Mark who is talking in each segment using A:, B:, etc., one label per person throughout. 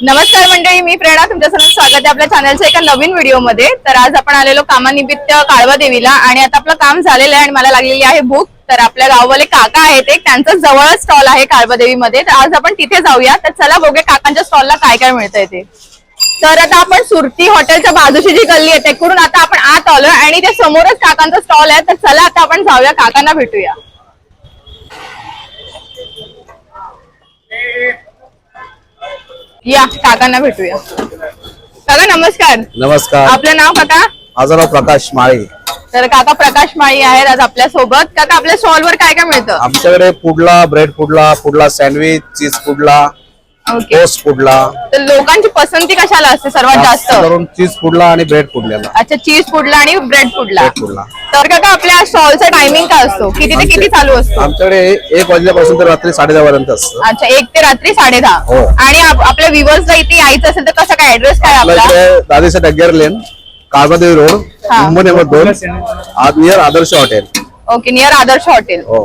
A: नमस्कार मंडळी मी प्रेरणा तुमच्या सर्व स्वागत आहे आपल्या चॅनलच्या एका नवीन व्हिडिओमध्ये तर आज आपण आलेलो कामानिमित्त काळवा देवीला आणि आता आपलं काम झालेलं आहे आणि मला लागलेली आहे भूक. तर आपल्या गाववाले काका आहेत एक त्यांचं जवळच स्टॉल आहे काळवा देवीमध्ये तर आज आपण तिथे जाऊया. तर चला बघूया काकांच्या स्टॉलला काय काय मिळतंय ते. तर आता आपण सुरती हॉटेलच्या बाजूची जी गल्ली आहे तिकडून आता आपण आत आलोय आणि त्या समोरच काकांचा स्टॉल आहे. तर चला आता आपण जाऊया काकांना भेटूया. या काकांना भेटूया. काका नमस्कार.
B: नमस्कार.
A: आपलं नाव काका?
B: माझं नाव प्रकाश माळी.
A: तर काका प्रकाश माळी आहेत आज आपल्यासोबत काका आपल्या स्टॉल वर काय काय मिळतं?
B: आमच्याकडे पुडला ब्रेड पुडला पुडला सँडविच चीज पुडला टोस्ट पुडला
A: तर लोकांची पसंती कशाला असते सर्वात जास्त
B: करून चीज पुडला आणि ब्रेड पुडलेला
A: अच्छा चीज फुडला आणि ब्रेड फुडला. तर काका आपल्या स्टॉलचा टायमिंग काय असतो? किती ते किती चालू असतो?
B: आमच्याकडे एक वाजल्यापासून तर रात्री साडे दहा पर्यंत असतं.
A: अच्छा एक ते रात्री साडे दहा
B: हो.
A: आणि आप- आपल्या व्ह्युअर्सला इथे यायचं असेल तर कसं काय ऍड्रेस काय आपला?
B: दादेसा डग्गर लेन काळबादेवी रोड
A: हा.
B: मुंबई नंबर दोन near Adarsh hotel
A: okay near Adarsh hotel
B: हो.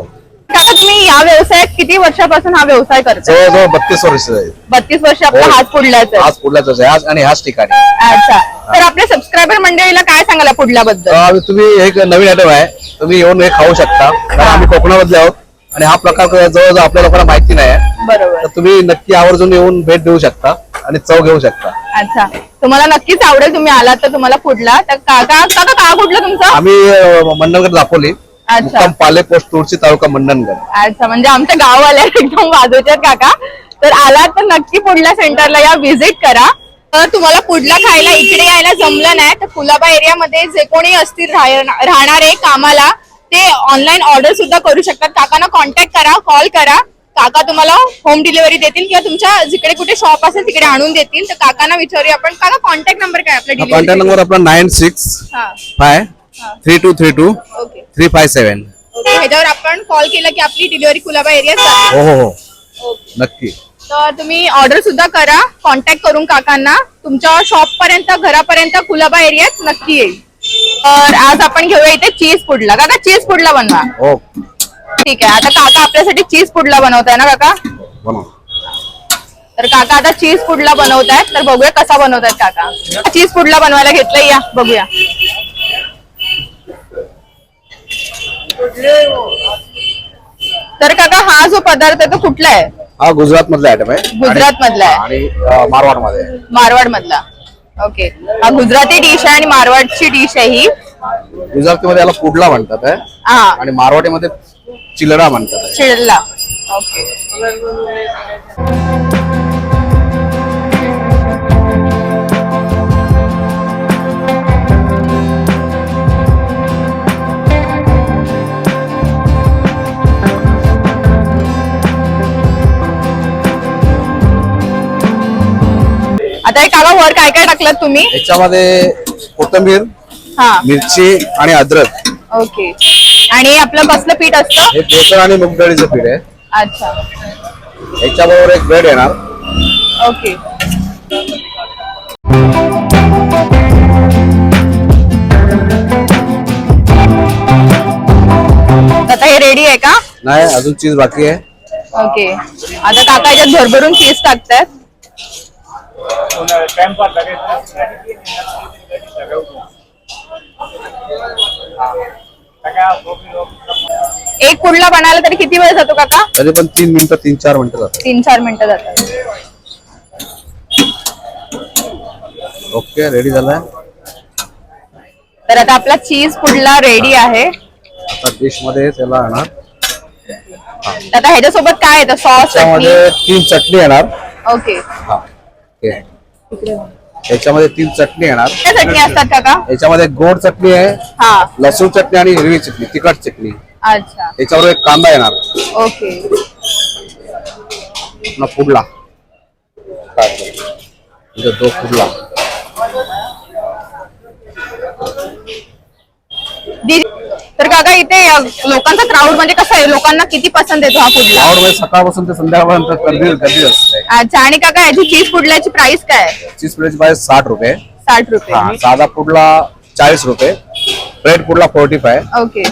A: काका तुम्ही या व्यवसायात किती वर्षापासून हा व्यवसाय करता
B: जवळजवळ बत्तीस वर्ष आहे.
A: बत्तीस वर्ष आपला
B: हो.
A: हात पुढल्याच.
B: आज पुढल्याच आहे. आज आणि ह्याच ठिकाणी
A: अच्छा. तर आपल्या सबस्क्रायबर मंडळीला काय सांगाल पुढल्याबद्दल?
B: आम्ही- तुम्ही एक नवीन आयटम आहे. तुम्ही येऊन हे खाऊ शकता. कारण आम्ही कोकणामधले आहोत. आणि हा प्रकार जवळजवळ आपल्या लोकांना माहिती नाही आहे.
A: बरोबर.
B: तर तुम्ही नक्की आवर्जून येऊन भेट देऊ शकता आणि चव घेऊ शकता.
A: अच्छा. तुम्हाला नक्कीच आवडेल. तुम्ही आलात तर तुम्हाला पुढला तर काका काका का कुठलं तुमचं?
B: आम्ही अं, दाखवली. मुक्काम पाले पोस्ट तुळशी तालुका मंडणगड.
A: अच्छा म्हणजे आमच्या गाववाल्या एकदम आहेत काका. तर आलात तर नक्की पुढल्या सेंटरला या व्हिजिट करा. तर तुम्हाला पुढला खायला इकडे यायला जमलं नाही. तर कुलाबा एरियामध्ये जे कोणी असतील राह- राहणारे कामाला ते ऑनलाईन ऑर्डर सुद्धा करू शकतात. काकांना कॉन्टॅक्ट करा कॉल करा. काका तुम्हाला होम डिलिव्हरी देतील किंवा तुमच्या जिकडे कुठे शॉप असेल तिकडे आणून देतील. तर काकांना विचारूया आपण. काका कॉन्टॅक्ट नंबर काय आपला
B: कॉन्टॅक्ट नंबर आपला nine six five three two three two three five seven.
A: Okay ह्याच्यावर आपण कॉल केला की आपली डिलिव्हरी कुलाबा एरियात जाते
B: हो हो हो.
A: ओके
B: नक्की.
A: तर तुम्ही ऑर्डर सुद्धा करा. कॉन्टॅक्ट करून काकांना. तुमच्या शॉप पर्यंत घरापर्यंत कुलाबा एरियात नक्की येईल. तर आज आपण घेऊया इथे चीज पुडला काका चीज पुडला बनवा.
B: हो.
A: ठीक आहे. आता काका आपल्यासाठी चीज पुडला बनवताय ना काका?
B: बनवा.
A: तर काका आता चीज पुडला बनवतायत. तर बघूया कसा बनवतायत काका. चीज पुडला बनवायला घेतलंय या. बघूया. तर काका हा जो पदार्थ आहे तो कुठला आहे?
B: हा गुजरात मधला आयटम आहे.
A: गुजरात मधला आहे.
B: आणि मारवाडमध्ये
A: मारवाड मधला ओके हा गुजराती डिश आहे आणि मारवाडची डिश आहे ही.
B: गुजराती मध्ये याला पुडला म्हणतात आहे.
A: हा.
B: आणि मारवाडी मध्ये चिलडा म्हणतात आहे.
A: चिडला ओके हे काका वर काय काय टाकलं तुम्ही?
B: याच्यामध्ये कोथिंबीर
A: हा.
B: मिरची आणि अद्रक.
A: ओके. आणि आपलं कसलं पीठ असतं?
B: हे बेसन आणि मूग डाळीचं पीठ आहे.
A: अच्छा.
B: याच्याबरोबर एक ब्रेड येणार.
A: ओके. आता हे रेडी आहे का?
B: नाही अजून चीज बाकी आहे.
A: ओके. आता काका याच्यात भरभरून चीज एक पुडला बनायला तरी किती वेळ जातो काका?
B: तरी पण तीन मिनिटं तीन चार मिनिटं जातात.
A: तीन चार मिनिटं जातात.
B: ओके रेडी झालाय?
A: तर आता आपला चीज पुडला रेडी आहे.
B: आता डिशमध्ये त्याला येणार
A: आता ह्याच्यासोबत काय येतं सॉस
B: त्याच्यामध्ये तीन चटणी येणार.
A: ओके
B: हा. याच्यामध्ये तीन चटणी येणार.
A: चटणी असतात काका
B: याच्यामध्ये गोड चटणी आहे
A: हा.
B: लसूण चटणी आणि हिरवी चटणी तिखट चटणी.
A: अच्छा.
B: याच्यावर एक कांदा येणार.
A: ओके.
B: पुडला इथे दो पुडला
A: दीदी, तर काका इथे लोकांचा क्राऊड म्हणजे कसं आहे? लोकांना किती पसंत येतो हा
B: आवड म्हणजे सकाळपासून ते संध्याकाळपर्यंत गर्दी गर्दी असते.
A: अच्छा आणि काका याची चीज पुडल्याची प्राइस काय आहे?
B: चीज प्लेटची प्राइस साठ रुपये.
A: साठ रुपये.
B: हा साधा पुडला चाळीस रुपये. ब्रेड पुडला फोर्टी फाय
A: ओके.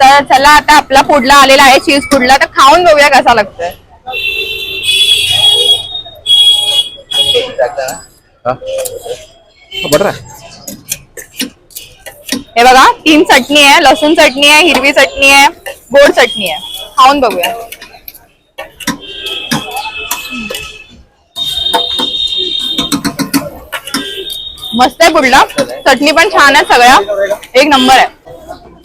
A: तर चला आता आपला पुडला आलेला आहे चीज पुडला तर खाऊन बघूया कसा लागतोय.
B: बटर आहे.
A: हे बघा तीन चटणी आहे लसूण चटणी आहे हिरवी चटणी आहे गोड चटणी आहे. खाऊन बघूया. मस्त आहे पुढला. चटणी पण छान आहे सगळ्या. एक नंबर आहे.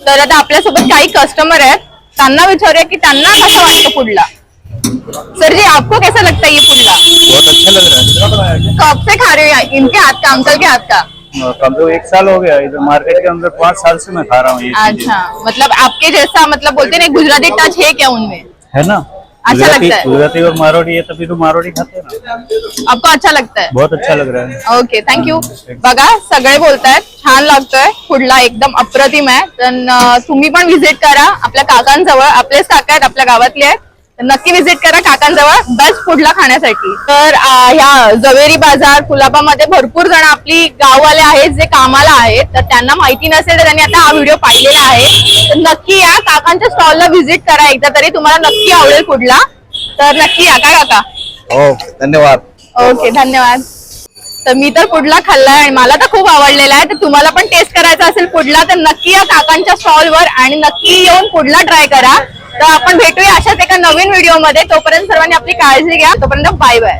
A: तर आता आपल्यासोबत काही कस्टमर आहेत. त्यांना विचारूया की त्यांना कसा वाटतो पुढला. सर जी आपको कैसा लगता है ये पुडला
C: बहुत अच्छा लग रहा है.
A: कब से खा रहे हो? इनके हाथ का अंकल के हाथ का?
C: कम से एक साल हो गया इधर मार्केट के अंदर पाँच साल से मैं खा रहा हूँ ये।
A: अच्छा मतलब आपके जैसा मतलब बोलते ना गुजराती टच है क्या उनमें?
C: है ना?
A: अच्छा
C: गुजराती
A: लगता है।
C: गुजराती और मारवाड़ी है तभी तो मारवाड़ी खाते हैं ना।
A: आपको अच्छा लगता है?
C: बहुत अच्छा लग रहा है।
A: ओके थँक्यू बघा सगळे बोलतायत छान लागतोय. पुढला एकदम अप्रतिम आहे. तर तुम्ही पण व्हिजिट करा. आपल्या काकांजवळ आपलेच काका आहेत आपल्या गावातले आहेत. नक्की व्हिजिट करा काकांजवळ बेस्ट फूडला खाण्यासाठी. तर ह्या जवेरी बाजार कुलाबामध्ये भरपूर जण आपली गाववाले आहेत जे कामाला आहेत. तर त्यांना माहिती नसेल तर त्यांनी आता हा व्हिडिओ पाहिलेला आहे. तर नक्की या काकांच्या स्टॉलला व्हिजिट करा. एकदा तरी तुम्हाला नक्की आवडेल पुढला तर नक्की या का काका?
B: हो धन्यवाद.
A: ओके धन्यवाद. तर मी तर पुढला खाल्लाय आणि मला तर खूप आवडलेला आहे. तर तुम्हाला पण टेस्ट करायचा असेल पुढला तर नक्की या काकांच्या स्टॉलवर आणि नक्की येऊन पुढला ट्राय करा. तर आपण भेटूया अशाच एका नवीन व्हिडिओमध्ये. तोपर्यंत सर्वांनी आपली काळजी घ्या. तोपर्यंत बाय बाय